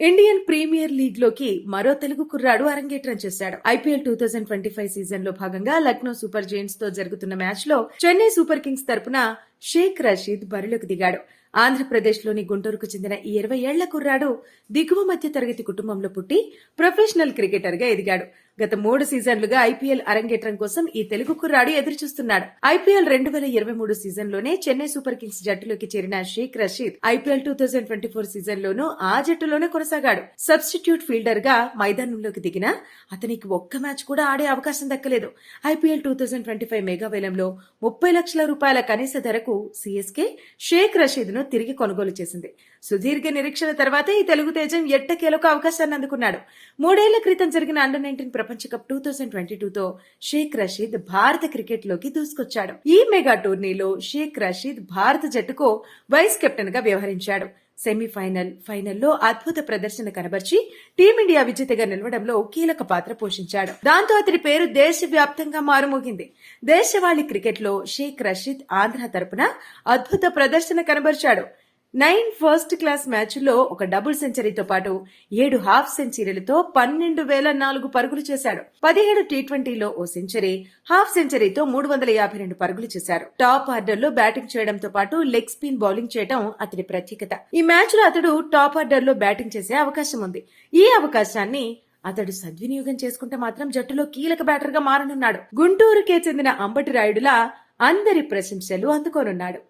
Indian premier లీగ్లోకి మరో తెలుగు కుర్రాడు అరంగేట్రం చేశాడు. IPL two thousand twenty five సీజన్లో భాగంగా లక్నో సూపర్ జైంట్స్తో జరుగుతున్న మ్యాచ్లో చెన్నై సూపర్ కింగ్స్ తరపున షేక్ రషీద్ బరిలోకి దిగాడు. ఆంధ్రప్రదేశ్లోని గుంటూరుకు చెందిన ఈ ఇరవై ఏళ్ళ కుర్రాడు దిగువ మధ్య తరగతి కుటుంబంలో పుట్టి ప్రొఫెషనల్ క్రికెటర్గా ఎదిగాడు. గత మూడు సీజన్లుగా ఐపీఎల్ అరంగేట్రం కోసం ఈ తెలుగు కుర్రాడు ఎదురుచూస్తున్నాడు. ఐపీఎల్ రెండు వేల ఇరవై మూడు సీజన్లోనే చెన్నై సూపర్ కింగ్స్ జట్టులోకి చేరిన Shaik Rasheed IPL two thousand twenty four season లోనూ ఆ జట్టులోనే కొనసాగాడు. సబ్స్టిట్యూట్ ఫీల్డర్గా మైదానంలోకి దిగినా అతనికి ఒక్క మ్యాచ్ కూడా ఆడే అవకాశం దక్కలేదు. IPL two thousand twenty five mega వేలంలో ముప్పై లక్షల రూపాయల కనీస ధరకు సీఎస్కే షేక్ రషీద్ను తిరిగి కొనుగోలు చేసింది. సుదీర్ఘ నిరీక్షణ తర్వాతే ఈ తెలుగు తేజం ఎట్టకేలకు అవకాశాన్ని అందుకున్నాడు. మూడేళ్ళ క్రితం జరిగిన అండర్ నైన్టీన్ ప్రపంచ కప్ టూ థౌజండ్ ట్వంటీ టూతో షేక్ రషీద్ భారత క్రికెట్లోకి దూసుకొచ్చాడు. ఈ మెగా టోర్నీలో షేక్ రషీద్ భారత జట్టుకు వైస్ కెప్టెన్గా వ్యవహరించాడు. సెమీఫైనల్ ఫైనల్లో అద్భుత ప్రదర్శన కనబర్చి టీమిండియా విజేతగా నిలవడంలో కీలక పాత్ర పోషించాడు. దాంతో అతని పేరు దేశవ్యాప్తంగా మారుమోగింది. దేశవాళీ క్రికెట్లో షేక్ రషీద్ ఆంధ్ర తరపున అద్భుత ప్రదర్శన కనబర్చాడు. నైన్ ఫస్ట్ క్లాస్ మ్యాచ్లో ఒక డబుల్ సెంచరీతో పాటు ఏడు హాఫ్ సెంచరీలతో పన్నెండు వేల నాలుగు పరుగులు చేశాడు. పదిహేడు టీ ట్వంటీలో ఓ సెంచరీ హాఫ్ సెంచరీతో మూడు వందల యాభై రెండు పరుగులు చేశారు. టాప్ ఆర్డర్లో బ్యాటింగ్ చేయడంతో పాటు లెగ్ స్పిన్ బౌలింగ్ చేయడం అతడి ప్రత్యేకత. ఈ మ్యాచ్లో అతడు టాప్ ఆర్డర్లో బ్యాటింగ్ చేసే అవకాశం ఉంది. ఈ అవకాశాన్ని అతడు సద్వినియోగం చేసుకుంటే మాత్రం జట్టులో కీలక బ్యాటర్గా మారనున్నాడు. గుంటూరుకే చెందిన అంబటి రాయుడులా అందరి ప్రశంసలు అందుకోనున్నాడు.